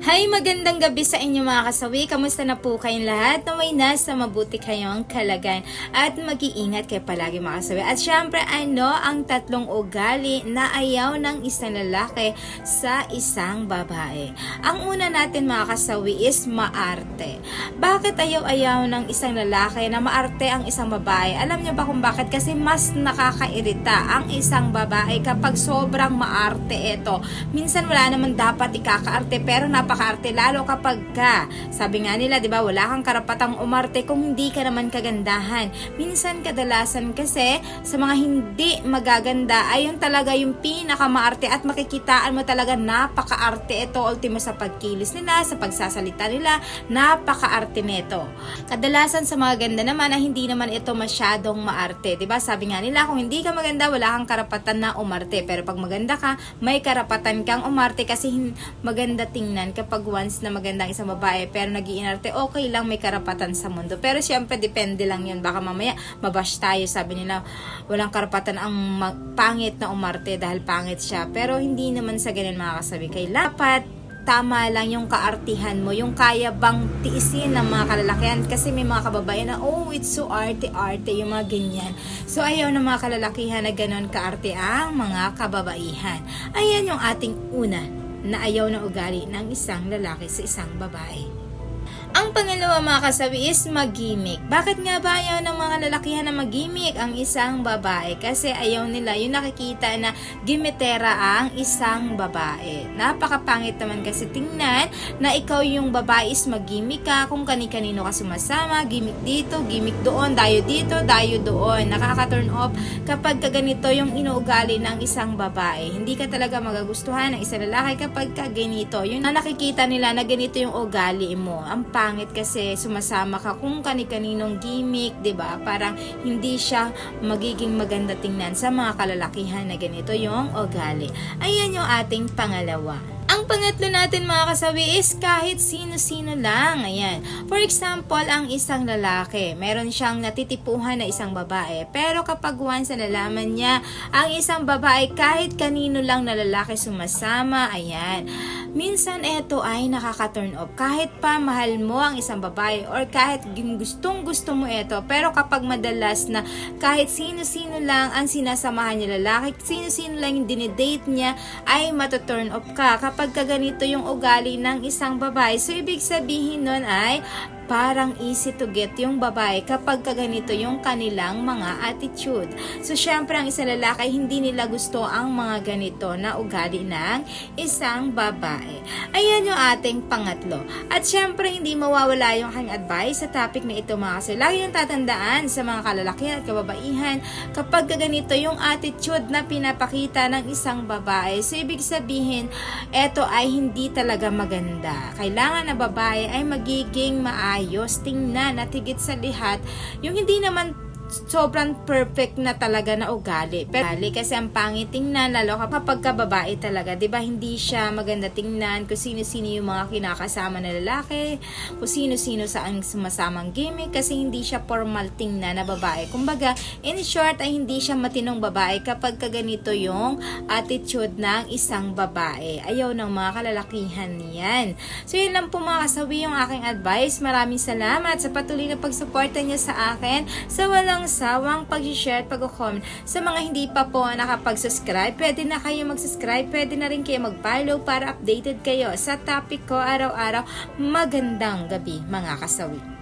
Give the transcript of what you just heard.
Hi, magandang gabi sa inyo mga kasawi. Kamusta na po kayong lahat? Naway nasa mabuti kayong kalagayan at mag-iingat kayo palagi mga kasawi. At syempre, ano ang tatlong ugali na ayaw ng isang lalaki sa isang babae? Ang una natin mga kasawi is maarte. Bakit ayaw-ayaw ng isang lalaki na maarte ang isang babae? Alam niyo ba kung bakit? Kasi mas nakakairita ang isang babae kapag sobrang maarte ito. Minsan wala naman dapat ikakaarte pero napakaarte lalo kapag ka. Sabi nga nila, 'di ba, wala kang karapatang umarte kung hindi ka naman kagandahan. Minsan kadalasan kasi sa mga hindi magaganda ay yung talaga yung pinakamaarte at makikitaan mo talaga napakaarte ito ultimo sa pagkilos nila, sa pagsasalita nila, napakaarte nito. Kadalasan sa mga ganda naman ay hindi naman ito masyadong maarte, 'di ba? Sabi nga nila kung hindi ka maganda, wala kang karapatan na umarte, pero pag maganda ka, may karapatan kang umarte kasi maganda tingnan kapag once na maganda ang isang babae pero nagiinarte, okay lang may karapatan sa mundo. Pero syempre, depende lang yun. Baka mamaya, mabash tayo. Sabi nila, walang karapatan ang pangit na umarte dahil pangit siya. Pero hindi naman sa ganun mga kasabi. Kaya dapat tama lang yung kaartihan mo, yung kaya bang tiisin ng mga kalalakihan kasi may mga kababayan na, oh, it's so arte-arte, yung mga ganyan. So, ayaw ng mga kalalakihan na ganon kaarte ang mga kababaihan. Ayan yung ating una na ayaw na ugali ng isang lalaki sa isang babae. Ang pangalawa mga kasabi is magimik. Bakit nga ba ayaw ng mga lalakihan na magimik ang isang babae? Kasi ayaw nila yung nakikita na gimitera ang isang babae. Napakapangit naman kasi tingnan na ikaw yung babae is magimik ka kung kani-kanino ka sumasama, gimik dito, gimik doon, dayo dito, dayo doon. Nakaka-turn off kapag ka ganito yung inuugali ng isang babae. Hindi ka talaga magagustuhan ng isang lalaki kapag ka ganito. Yung na nakikita nila na ganito yung ugali mo. Ang pangit kasi sumasama ka kung kani-kaninong gimmick, 'di ba? Parang hindi siya magiging maganda tingnan sa mga kalalakihan na ganito yung ugali. Ayan yung ating pangalawa. Ang pangatlo natin mga kasawi is kahit sino-sino lang. Ayan. For example, ang isang lalaki, meron siyang natitipuhan na isang babae. Pero kapag once na niya, ang isang babae kahit kanino lang na lalaki sumasama, ayan. Minsan ito ay nakaka-turn off. Kahit pa mahal mo ang isang babae or kahit gustong gusto mo ito. Pero kapag madalas na kahit sino-sino lang ang sinasamahan niya lalaki, sino-sino lang yung dinidate niya, ay matuturn off ka. Kapag ka ganito yung ugali ng isang babae. So, ibig sabihin nun ay parang easy to get yung babae kapag kaganito yung kanilang mga attitude. So, syempre, ang isang lalaki, hindi nila gusto ang mga ganito na ugali ng isang babae. Ayan yung ating pangatlo. At syempre, hindi mawawala yung aking advice sa topic na ito mga kasi. Lagi yung tatandaan sa mga kalalakihan at kababaihan kapag kaganito yung attitude na pinapakita ng isang babae. So, ibig sabihin, eto ay hindi talaga maganda. Kailangan na babae ay magiging maayos ayos, tingnan at higit sa lihat, yung hindi naman sobrang perfect na talaga na ugali. Pero kasi ang pangit tingnan, lalo kapag ka babae talaga, 'di ba? Hindi siya maganda tingnan kung sino-sino yung mga kinakasama na lalaki, kung sino-sino sa ang sumasamang gimmick kasi hindi siya formal tingnan na babae. Kumbaga, in short ay hindi siya matinong babae kapag ka ganito yung attitude ng isang babae. Ayaw ng mga kalalakihan niyan. So yun lang po mga kasawi yung aking advice. Maraming salamat sa patuloy na pagsuporta niya sa akin sa walang walang sawang pag-share at pag-comment. Sa mga hindi pa po nakapag-subscribe, pwede na kayo mag-subscribe, pwede na rin kayo mag-follow para updated kayo sa topic ko araw-araw. Magandang gabi mga kasawi.